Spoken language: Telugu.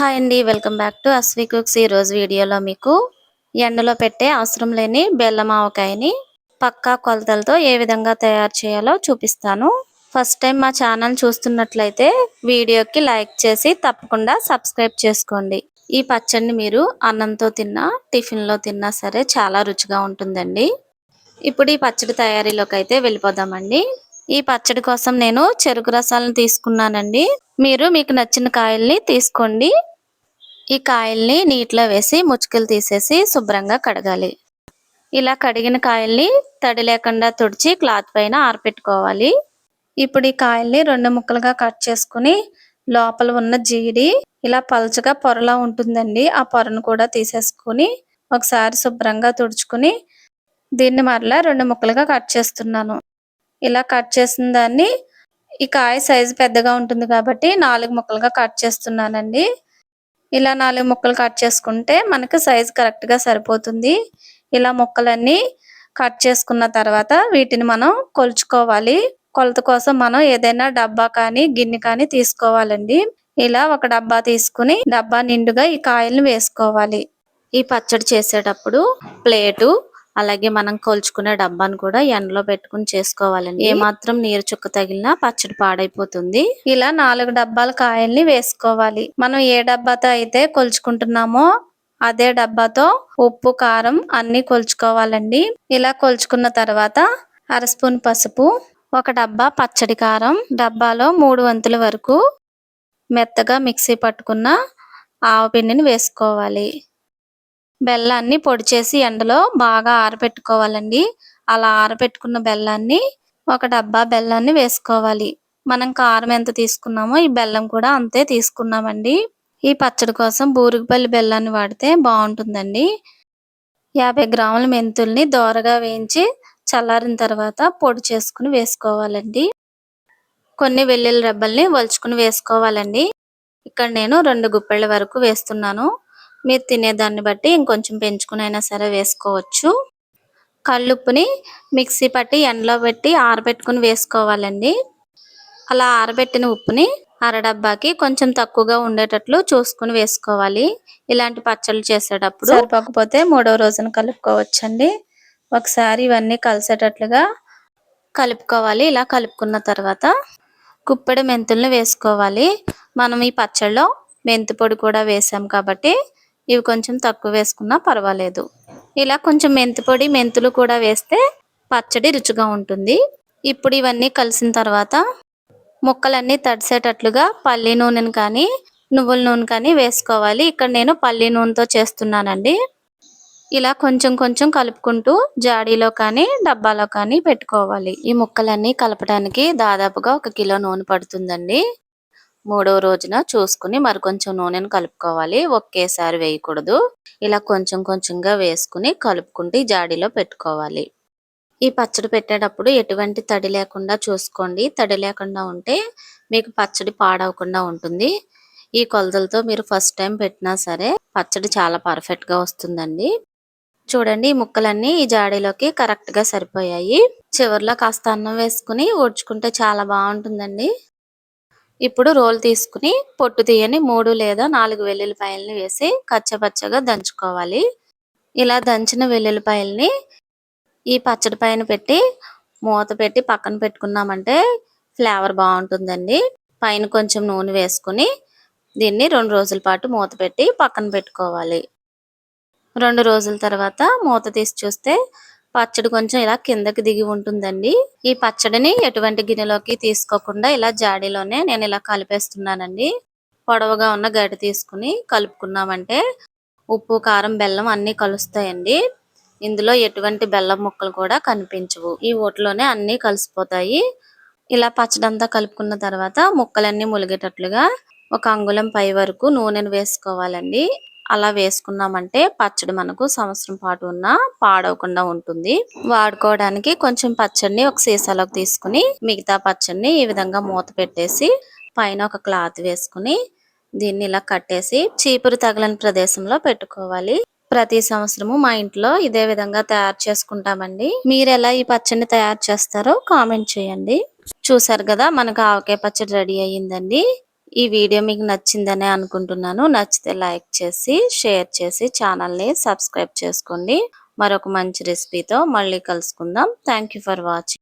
హాయ్ అండి welcome back to Aswi cooks. ఈ రోజు వీడియోలో మీకు ఎండలో పెట్టే అవసరం లేని బెల్లం ఆవకాయని పక్కా కొలతలతో ఏ విధంగా తయారు చేయాలో చూపిస్తాను. ఫస్ట్ టైం మా ఛానల్ చూస్తున్నట్లయితే వీడియోకి లైక్ చేసి తప్పకుండా సబ్స్క్రైబ్ చేసుకోండి. ఈ పచ్చడిని మీరు అన్నంతో తిన్నా టిఫిన్లో తిన్నా సరే చాలా రుచిగా ఉంటుందండి. ఇప్పుడు ఈ పచ్చడి తయారీలోకి అయితే వెళ్ళిపోదామండి. ఈ పచ్చడి కోసం నేను చెరుకు రసాలను తీసుకున్నానండి. మీరు మీకు నచ్చిన కాయల్ని తీసుకోండి. ఈ కాయల్ని నీటిలో వేసి ముచ్చుకలు తీసేసి శుభ్రంగా కడగాలి. ఇలా కడిగిన కాయల్ని తడి లేకుండా తుడిచి క్లాత్ పైన ఆరపెట్టుకోవాలి. ఇప్పుడు ఈ కాయల్ని రెండు ముక్కలుగా కట్ చేసుకుని లోపల ఉన్న జీడి ఇలా పలచగా పొరలా ఉంటుందండి. ఆ పొరను కూడా తీసేసుకుని ఒకసారి శుభ్రంగా తుడుచుకుని దీన్ని మరలా రెండు ముక్కలుగా కట్ చేస్తున్నాను. ఇలా కట్ చేసిన దాన్ని ఈ కాయ సైజు పెద్దగా ఉంటుంది కాబట్టి నాలుగు ముక్కలుగా కట్ చేస్తున్నానండి. ఇలా నాలుగు ముక్కలు కట్ చేసుకుంటే మనకు సైజు కరెక్ట్గా సరిపోతుంది. ఇలా ముక్కలన్నీ కట్ చేసుకున్న తర్వాత వీటిని మనం కొలుచుకోవాలి. కొలత కోసం మనం ఏదైనా డబ్బా కానీ గిన్నె కానీ తీసుకోవాలండి. ఇలా ఒక డబ్బా తీసుకుని డబ్బా నిండుగా ఈ కాయల్ని వేసుకోవాలి. ఈ పచ్చడి చేసేటప్పుడు ప్లేటు అలాగే మనం కొలుచుకునే డబ్బాను కూడా ఎండలో పెట్టుకుని చేసుకోవాలండి. ఏ మాత్రం నీరు చుక్క తగిలినా పచ్చడి పాడైపోతుంది. ఇలా నాలుగు డబ్బాల కాయల్ని వేసుకోవాలి. మనం ఏ డబ్బాతో అయితే కొలుచుకుంటున్నామో అదే డబ్బాతో ఉప్పు కారం అన్ని కొలుచుకోవాలండి. ఇలా కొలుచుకున్న తర్వాత అర స్పూన్ పసుపు ఒక డబ్బా పచ్చడి కారం డబ్బాలో మూడు వంతుల వరకు మెత్తగా మిక్సీ పట్టుకున్న ఆవపిండిని వేసుకోవాలి. బెల్లాన్ని పొడి చేసి ఎండలో బాగా ఆరబెట్టుకోవాలండి అలా ఆరబెట్టుకున్న బెల్లాన్ని ఒక డబ్బా బెల్లాన్ని వేసుకోవాలి. మనం కారం ఎంత తీసుకున్నామో ఈ బెల్లం కూడా అంతే తీసుకున్నామండి. ఈ పచ్చడి కోసం బూరుగుపల్లి బెల్లాన్ని వాడితే బాగుంటుందండి. యాభై గ్రాముల మెంతుల్ని దోరగా వేయించి చల్లారిన తర్వాత పొడి చేసుకుని వేసుకోవాలండి. కొన్ని వెల్లుల్లి రెబ్బల్ని వలుచుకుని వేసుకోవాలండి. ఇక్కడ నేను రెండు గుప్పెళ్ళ వరకు వేస్తున్నాను. మీరు తినేదాన్ని బట్టి ఇంకొంచెం పెంచుకుని అయినా సరే వేసుకోవచ్చు. కళ్ళుప్పుని మిక్సీ పట్టి ఎండలో పెట్టి ఆరబెట్టుకుని వేసుకోవాలండి. అలా ఆరబెట్టిన ఉప్పుని అరడబ్బాకి కొంచెం తక్కువగా ఉండేటట్లు చూసుకుని వేసుకోవాలి. ఇలాంటి పచ్చళ్ళు చేసేటప్పుడు సరిపోకపోతే మూడో రోజున కలుపుకోవచ్చండి. ఒకసారి ఇవన్నీ కలిసేటట్లుగా కలుపుకోవాలి. ఇలా కలుపుకున్న తర్వాత కుప్పెడు మెంతుల్ని వేసుకోవాలి. మనం ఈ పచ్చళ్ళలో మెంతి పొడి కూడా వేసాం కాబట్టి ఇవి కొంచెం తక్కువ వేసుకున్నా పర్వాలేదు. ఇలా కొంచెం మెంతి పొడి మెంతులు కూడా వేస్తే పచ్చడి రుచిగా ఉంటుంది. ఇప్పుడు ఇవన్నీ కలిసిన తర్వాత ముక్కలన్నీ తడిసేటట్లుగా పల్లి నూనెను కానీ నువ్వుల నూనె కానీ వేసుకోవాలి. ఇక్కడ నేను పల్లి నూనెతో చేస్తున్నానండి. ఇలా కొంచెం కొంచెం కలుపుకుంటూ జాడీలో కానీ డబ్బాలో కానీ పెట్టుకోవాలి. ఈ ముక్కలన్నీ కలపడానికి దాదాపుగా ఒక కిలో నూనె పడుతుందండి. మూడవ రోజున చూసుకుని మరి కొంచెం నూనెను కలుపుకోవాలి. ఒకేసారి వేయకూడదు. ఇలా కొంచెం కొంచెంగా వేసుకుని కలుపుకుంటే జాడీలో పెట్టుకోవాలి. ఈ పచ్చడి పెట్టేటప్పుడు ఎటువంటి తడి లేకుండా చూసుకోండి. తడి లేకుండా ఉంటే మీకు పచ్చడి పాడవకుండా ఉంటుంది. ఈ కొలతలతో మీరు ఫస్ట్ టైం పెట్టినా సరే పచ్చడి చాలా పర్ఫెక్ట్గా వస్తుందండి. చూడండి ఈ ముక్కలన్నీ ఈ జాడీలోకి కరెక్ట్గా సరిపోయాయి. చివరిలో కాస్త అన్నం వేసుకుని ఓడ్చుకుంటే చాలా బాగుంటుందండి. ఇప్పుడు రోల్ తీసుకుని పొట్టు తీయని మూడు లేదా నాలుగు వెల్లుల్లిపాయలని వేసి కచ్చపచ్చగా దంచుకోవాలి. ఇలా దంచిన వెల్లుల్లిపాయల్ని ఈ పచ్చడి పైన పెట్టి మూత పెట్టి పక్కన పెట్టుకున్నామంటే ఫ్లేవర్ బాగుంటుందండి. పైన కొంచెం నూనె వేసుకుని దీన్ని రెండు రోజుల పాటు మూత పెట్టి పక్కన పెట్టుకోవాలి. రెండు రోజుల తర్వాత మూత తీసి చూస్తే పచ్చడి కొంచెం ఇలా కిందకి దిగి ఉంటుందండి. ఈ పచ్చడిని ఎటువంటి గిన్నెలోకి తీసుకోకుండా ఇలా జాడీలోనే నేను ఇలా కలిపేస్తున్నానండి. పొడవుగా ఉన్న గడ్డి తీసుకుని కలుపుకున్నామంటే ఉప్పు కారం బెల్లం అన్నీ కలుస్తాయండి. ఇందులో ఎటువంటి బెల్లం ముక్కలు కూడా కనిపించవు. ఈ ఓట్లోనే అన్నీ కలిసిపోతాయి. ఇలా పచ్చడంతా కలుపుకున్న తర్వాత ముక్కలన్నీ ములిగేటట్లుగా ఒక అంగుళం పై వరకు నూనెను వేసుకోవాలండి. అలా వేసుకున్నామంటే పచ్చడి మనకు సంవత్సరం పాటు ఉన్న పాడవకుండా ఉంటుంది. వాడుకోవడానికి కొంచెం పచ్చడిని ఒక సీసాలోకి తీసుకుని మిగతా పచ్చడిని ఈ విధంగా మూత పెట్టేసి పైన ఒక క్లాత్ వేసుకుని దీన్ని ఇలా కట్టేసి చీపురు తగలని ప్రదేశంలో పెట్టుకోవాలి. ప్రతి సంవత్సరము మా ఇంట్లో ఇదే విధంగా తయారు చేసుకుంటామండి. మీరు ఎలా ఈ పచ్చడిని తయారు చేస్తారో కామెంట్ చేయండి. చూసారు కదా మనకు ఆవకాయ పచ్చడి రెడీ అయ్యిందండి. ఈ వీడియో మీకు నచ్చిందనే అనుకుంటున్నాను. నచ్చితే లైక్ చేసి షేర్ చేసి ఛానల్ని సబ్స్క్రైబ్ చేసుకోండి. మరొక మంచి రెసిపీతో మళ్ళీ కలుసుకుందాం. Thank for watching